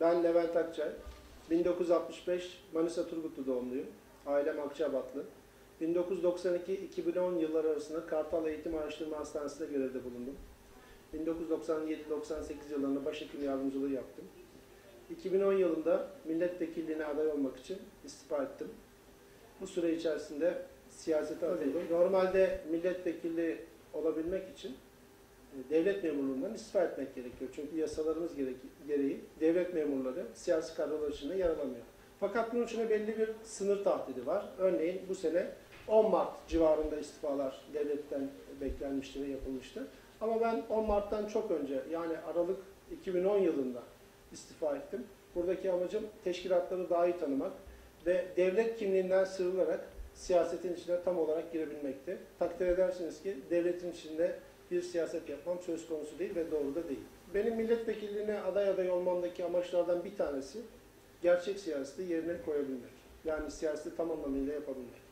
Ben Levent Akçay. 1965 Manisa Turgutlu doğumluyum. Ailem Akçabatlı. 1992-2010 yılları arasında Kartal Eğitim Araştırma Hastanesi'nde görevde bulundum. 1997-98 yıllarında başhekim yardımcılığı yaptım. 2010 yılında milletvekilliğine aday olmak için istifa ettim. Bu süre içerisinde siyasete atıldım. Normalde milletvekili olabilmek için devlet memurluğundan istifa etmek gerekiyor. Çünkü yasalarımız gereği devlet memurları siyasi kadrolar içinde yer alamıyor. Fakat bunun için belli bir sınır tahdidi var. Örneğin bu sene 10 Mart civarında istifalar devletten beklenmişti ve yapılmıştı. Ama ben 10 Mart'tan çok önce yani Aralık 2010 yılında istifa ettim. Buradaki amacım teşkilatları daha iyi tanımak ve devlet kimliğinden sıyrılarak siyasetin içine tam olarak girebilmekti. Takdir edersiniz ki devletin içinde bir siyaset yapmam söz konusu değil ve doğru da değil. Benim milletvekilliğine aday aday olmamdaki amaçlardan bir tanesi gerçek siyaseti yerine koyabilmek. Yani siyaseti tam anlamıyla yapabilmek.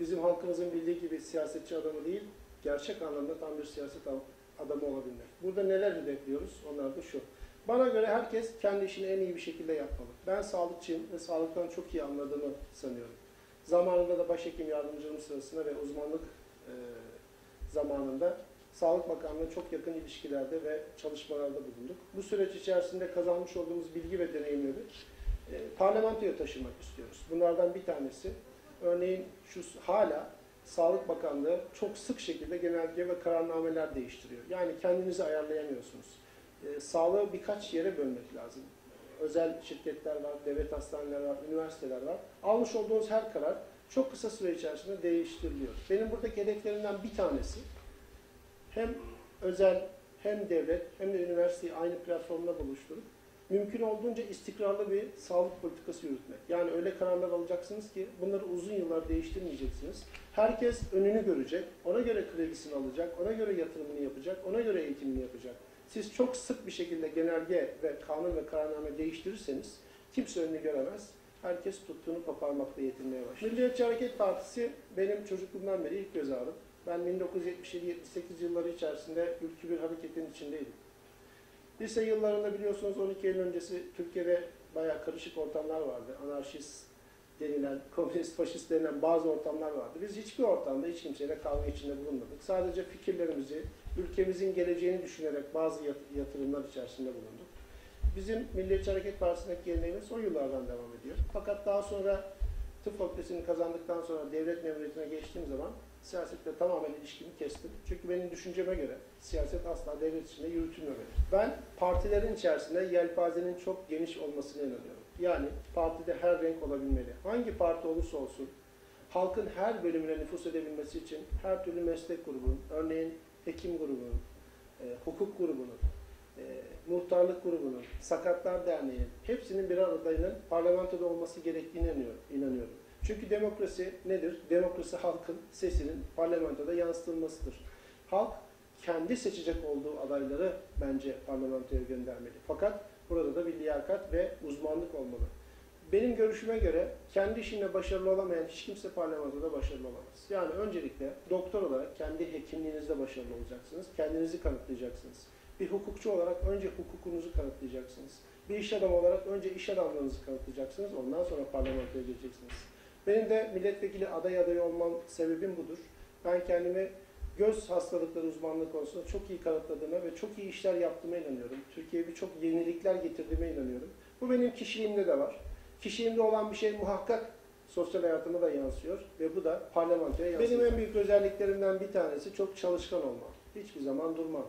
Bizim halkımızın bildiği gibi siyasetçi adamı değil, gerçek anlamda tam bir siyaset adamı olabilmek. Burada neler hedefliyoruz? Onlar da şu. Bana göre herkes kendi işini en iyi bir şekilde yapmalı. Ben sağlıkçıyım ve sağlıktan çok iyi anladığımı sanıyorum. Zamanında da başhekim yardımcılığım sırasında ve uzmanlık e, zamanında Sağlık Bakanlığı çok yakın ilişkilerde ve çalışmalarda bulunduk. Bu süreç içerisinde kazanmış olduğumuz bilgi ve deneyimleri e, parlamentoya taşımak istiyoruz. Bunlardan bir tanesi, örneğin şu hala Sağlık Bakanlığı çok sık şekilde genelge ve kararnameler değiştiriyor. Yani kendinizi ayarlayamıyorsunuz. E, sağlığı birkaç yere bölmek lazım. Özel şirketler var, devlet hastaneleri var, üniversiteler var. Almış olduğunuz her karar çok kısa süre içerisinde değiştiriliyor. Benim buradaki hedeflerimden bir tanesi hem özel hem devlet hem de üniversiteyi aynı platformda buluşturup mümkün olduğunca istikrarlı bir sağlık politikası yürütmek. Yani öyle kararlar alacaksınız ki bunları uzun yıllar değiştirmeyeceksiniz. Herkes önünü görecek, ona göre kredisini alacak, ona göre yatırımını yapacak, ona göre eğitimini yapacak. Siz çok sık bir şekilde genelge ve kanun ve kararname değiştirirseniz kimse önünü göremez. Herkes tuttuğunu koparmakla yetinmeye başlar. Milliyetçi Hareket Partisi benim çocukluğumdan beri ilk göz ağrım. Ben 1977-78 yılları içerisinde ülkü bir hareketin içindeydim. Lise yıllarında biliyorsunuz 12 Eylül öncesi Türkiye'de bayağı karışık ortamlar vardı. Anarşist denilen, komünist, faşist denilen bazı ortamlar vardı. Biz hiçbir ortamda hiç kimseyle kavga içinde bulunmadık. Sadece fikirlerimizi, ülkemizin geleceğini düşünerek bazı yat- yatırımlar içerisinde bulunduk. Bizim Milliyetçi Hareket Partisi'ndeki geleneğimiz o yıllardan devam ediyor. Fakat daha sonra tıp fakültesini kazandıktan sonra devlet memuriyetine geçtiğim zaman siyasetle tamamen ilişkimi kestim. Çünkü benim düşünceme göre siyaset asla devlet içinde yürütülmemeli. Ben partilerin içerisinde yelpazenin çok geniş olmasına inanıyorum. Yani partide her renk olabilmeli. Hangi parti olursa olsun halkın her bölümüne nüfus edebilmesi için her türlü meslek grubunun, örneğin hekim grubunun, e, hukuk grubunun, e, muhtarlık grubunun, Sakatlar Derneği'nin hepsinin birer adayının parlamentoda olması gerektiğine inanıyorum. Çünkü demokrasi nedir? Demokrasi halkın sesinin parlamentoda yansıtılmasıdır. Halk kendi seçecek olduğu adayları bence parlamentoya göndermeli. Fakat burada da bir liyakat ve uzmanlık olmalı. Benim görüşüme göre kendi işinde başarılı olamayan hiç kimse parlamentoda başarılı olamaz. Yani öncelikle doktor olarak kendi hekimliğinizde başarılı olacaksınız. Kendinizi kanıtlayacaksınız. Bir hukukçu olarak önce hukukunuzu kanıtlayacaksınız. Bir iş adamı olarak önce iş adamlığınızı kanıtlayacaksınız. Ondan sonra parlamentoya geleceksiniz. Benim de milletvekili aday adayı olmam sebebim budur. Ben kendimi göz hastalıkları uzmanlığı konusunda çok iyi kanıtladığıma ve çok iyi işler yaptığıma inanıyorum. Türkiye'ye birçok yenilikler getirdiğime inanıyorum. Bu benim kişiliğimde de var. Kişiliğimde olan bir şey muhakkak sosyal hayatıma da yansıyor ve bu da parlamentoya yansıyor. Benim en büyük özelliklerimden bir tanesi çok çalışkan olmam. Hiçbir zaman durmam.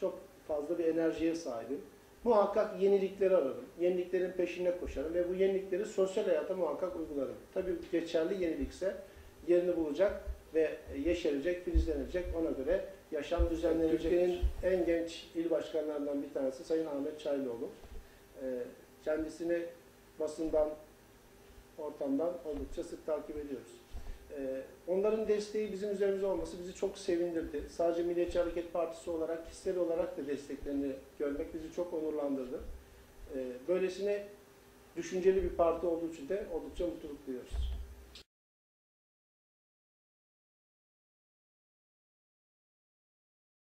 Çok fazla bir enerjiye sahibim. Muhakkak yenilikleri ararım. Yeniliklerin peşine koşarım ve bu yenilikleri sosyal hayata muhakkak uygularım. Tabii geçerli yenilikse yerini bulacak ve yeşerecek, filizlenecek. Ona göre yaşam düzenlenecek. Türkiye'nin en genç il başkanlarından bir tanesi Sayın Ahmet Çaylıoğlu. Ee, Kendisini basından, ortamdan oldukça sık takip ediyoruz. Ee, Onların desteği bizim üzerimizde olması bizi çok sevindirdi. Sadece Milliyetçi Hareket Partisi olarak, kişisel olarak da desteklerini görmek bizi çok onurlandırdı. Ee, Böylesine düşünceli bir parti olduğu için de oldukça mutluluk duyuyoruz.